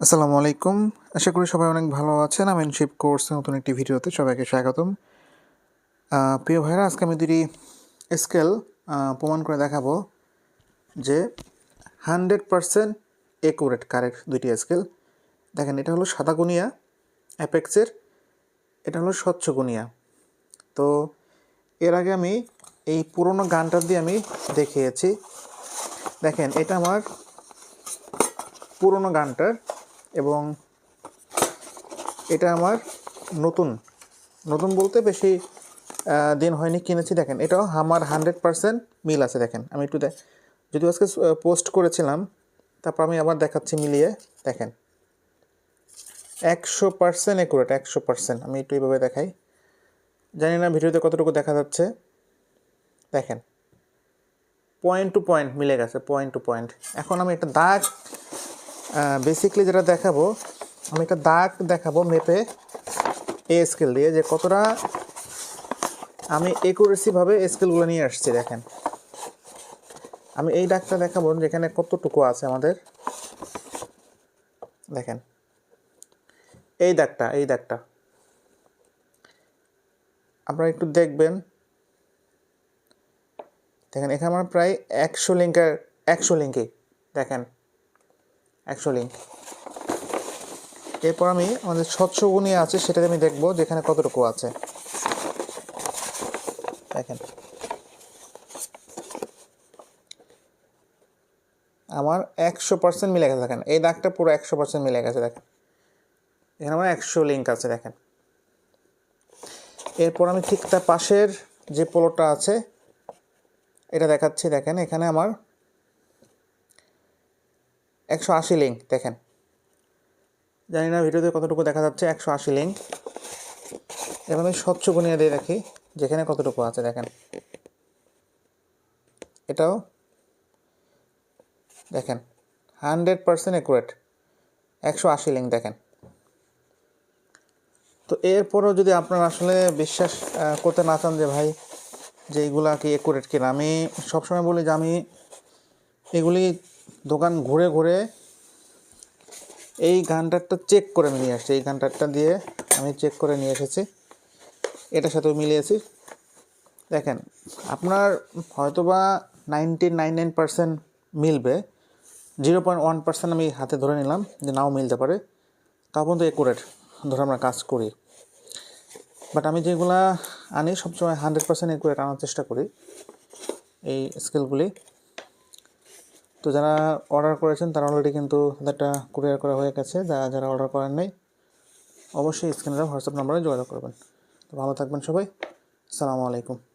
আসসালামু আলাইকুম। আশা করি সবাই অনেক ভালো আছেন। আমি শিপ কোর্স নতুন একটি ভিডিওতে সবাইকে স্বাগতম। প্রিয় ভাইরা, আজকে আমি দুটি স্কেল প্রমাণ করে দেখাবো যে হান্ড্রেড পারসেন্ট একুরেট কারেক্ট দুইটি স্কেল। দেখেন, এটা হলো সাদা গুনিয়া, অ্যাপেক্সের, এটা হলো স্বচ্ছ গুনিয়া। তো এর আগে আমি এই পুরোনো গানটা দিয়ে আমি দেখিয়েছি। দেখেন, এটা আমার পুরোনো গানটার এবং এটা আমার নতুন। নতুন বলতে বেশি দিন হয়নি কিনেছি। দেখেন, এটাও আমার হান্ড্রেড পারসেন্ট মিল আছে। দেখেন, আমি একটু দেখ যদিও আজকে পোস্ট করেছিলাম, তারপর আমি আবার দেখাচ্ছি মিলিয়ে। দেখেন, একশো পার্সেন্ট একুরেট একশো পার্সেন্ট আমি একটু এইভাবে দেখাই। জানি না ভিডিওতে কতটুকু দেখা যাচ্ছে। দেখেন পয়েন্ট টু পয়েন্ট মিলে গেছে পয়েন্ট টু পয়েন্ট এখন আমি একটা দাগ বেসিকলি যেটা দেখাবো, আমি একটা দাগ দেখাবো মেপে এ স্কেল দিয়ে যে কতটা আমি একুরেসিভাবে স্কেলগুলো নিয়ে আসছি, দেখেন। আমি এই দাগটা দেখাবো যেখানে কতটুকু আছে আমাদের। দেখেন। এই দাগটা এই দাগটা। আপনারা একটু দেখবেন। দেখেন, এখানে আমার প্রায় একশো লিঙ্কের একশো লিঙ্কে দেখেন। লিঙ্ক এরপর আমি আমাদের স্বচ্ছ নিয়ে আছে সেটাতে আমি দেখব যেখানে কতটুকু আছে। দেখেন। আমার একশো পার্সেন্ট মিলে গেছে, দেখেন। এই দাগটা পুরো একশো পার্সেন্ট মিলে গেছে, দেখেন। এখানে আমার একশো লিঙ্ক আছে, দেখেন। এরপর আমি ঠিক তার পাশের যে পোলোটা আছে, এটা দেখাচ্ছি, দেখেন। এখানে আমার একশো আশি লিঙ্ক দেখেন। জানি না ভিডিওতে কতটুকু দেখা যাচ্ছে, একশো আশি লিঙ্ক আমি স্বচ্ছ গুনিয়ে দিয়ে রাখি, যেখানে কতটুকু আছে, দেখেন। এটাও, দেখেন, হান্ড্রেড পার্সেন্ট একুরেট একশো আশি লিঙ্ক দেখেন। তো এরপরও যদি আপনারা আসলে বিশ্বাস করতে না চান যে, ভাই, যে এইগুলা কি একুরেট কিনা? আমি সবসময় বলি যে, আমি এগুলি দোকান ঘুরে ঘুরে এই গানটারটা চেক করে আমি নিয়ে আসছি। এই গানটারটা দিয়ে আমি চেক করে নিয়ে এসেছি। এটার সাথেও মিলিয়েছি দেখেন, আপনার হয়তোবা নাইনটি নাইন নাইন পার্সেন্ট মিলবে। জিরো পয়েন্ট ওয়ান পার্সেন্ট আমি হাতে ধরে নিলাম যে নাও মিলতে পারে। তা পর্যন্ত একুরেট ধরে আমরা কাজ করি। বাট আমি যেগুলা আনি, সবসময় হান্ড্রেড পার্সেন্ট একুরেট আনার চেষ্টা করি। এই স্কেলগুলি তো যারা অর্ডার করেছেন, তারা অলরেডি কিন্তু তাদেরটা কুরিয়ার করা হয়ে গেছে। যারা যারা অর্ডার করেন নাই, অবশ্যই স্ক্রিনে হোয়াটসঅ্যাপ নাম্বারে যোগাযোগ করবেন। তো ভালো থাকবেন সবাই। আসসালামু আলাইকুম।